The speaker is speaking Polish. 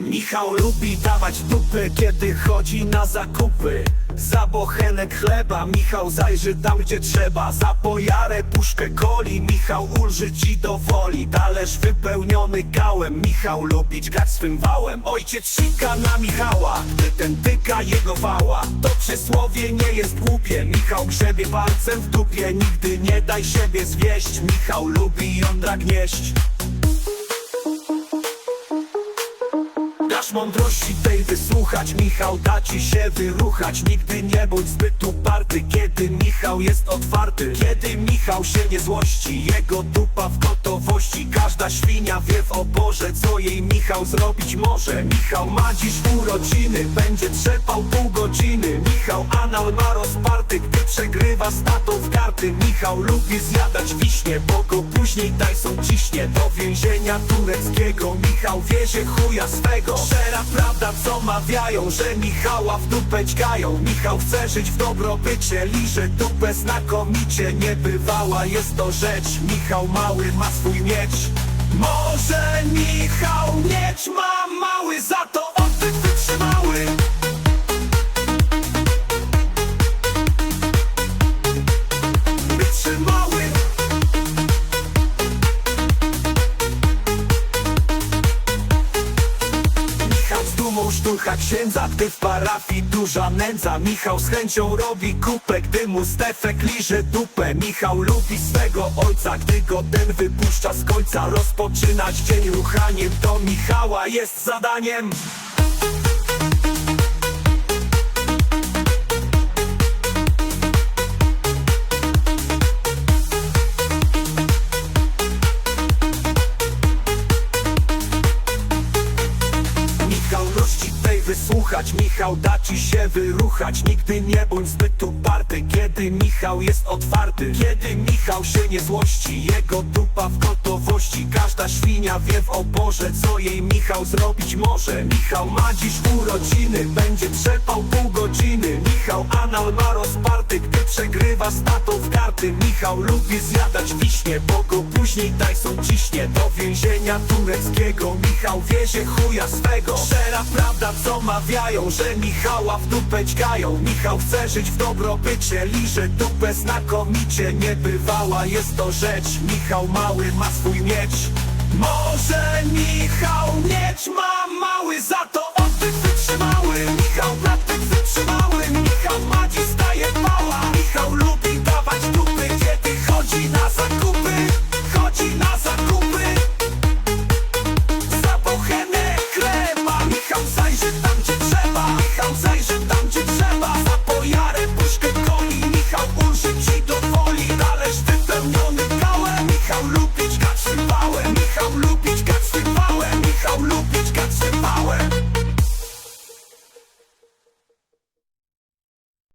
Michał lubi dawać dupy, kiedy chodzi na zakupy. Za bochenek chleba Michał zajrzy tam, gdzie trzeba. Za pojarę puszkę coli Michał ulży ci do woli. Talerz wypełniony gałem Michał lubić grać swym wałem. Ojciec sika na Michała Gdy ten tyka jego wała. To przysłowie nie jest głupie Michał grzebie palcem w dupie. Nigdy nie daj siebie zwieść Michał lubi jądra gnieść Dasz mądrości tej wysłuchać. Michał da ci się wyruchać. Nigdy nie bądź zbyt uparty Kiedy Michał jest otwarty. Kiedy Michał się nie złości Jego dupa w gotowości. Każda świnia wie w oborze Co jej Michał zrobić może. Michał ma dziś urodziny Będzie trzepał pół godziny. Michał anal ma rozparty Gdy przegrywa z tatą w karty. Michał lubi zjadać wiśnie Bo go później Tyson ciśnie. Do więzienia tureckiego Michał wiezie chuja swego Szczera prawda co mawiają Że Michała w dupę ćgają. Michał chce żyć w dobrobycie Liże dupę znakomicie. Niebywała jest to rzecz. Michał mały ma swój miecz. Może Michał miecz ma mały Za to szturcha księdza, gdy w parafii duża nędza. Michał z chęcią robi kupę, gdy mu Stefek liże dupę. Michał lubi swego ojca, gdy go ten wypuszcza z końca. Rozpoczynać dzień ruchaniem, to Michała jest zadaniem. Michał rości wysłuchać. Michał da ci się wyruchać. Nigdy nie bądź zbyt uparty. Kiedy Michał jest otwarty Kiedy Michał się nie złości Jego dupa w gotowości. Każda świnia wie w oborze Co jej Michał zrobić może. Michał ma dziś urodziny Będzie trzepał pół godziny. Michał anal ma rozparty Gdy przegrywa z tatą w karty. Michał lubi zjadać wiśnie Bo go później Tyson ciśnie Do więzienia tureckiego. Michał wiezie chuja swego Szczera prawda co mawiają Że Michała w dupę ćgają. Michał chce żyć w dobrobycie Liże dupę znakomicie. Niebywała jest to rzecz. Michał mały ma swój miecz. Może Michał miecz ma mały Za to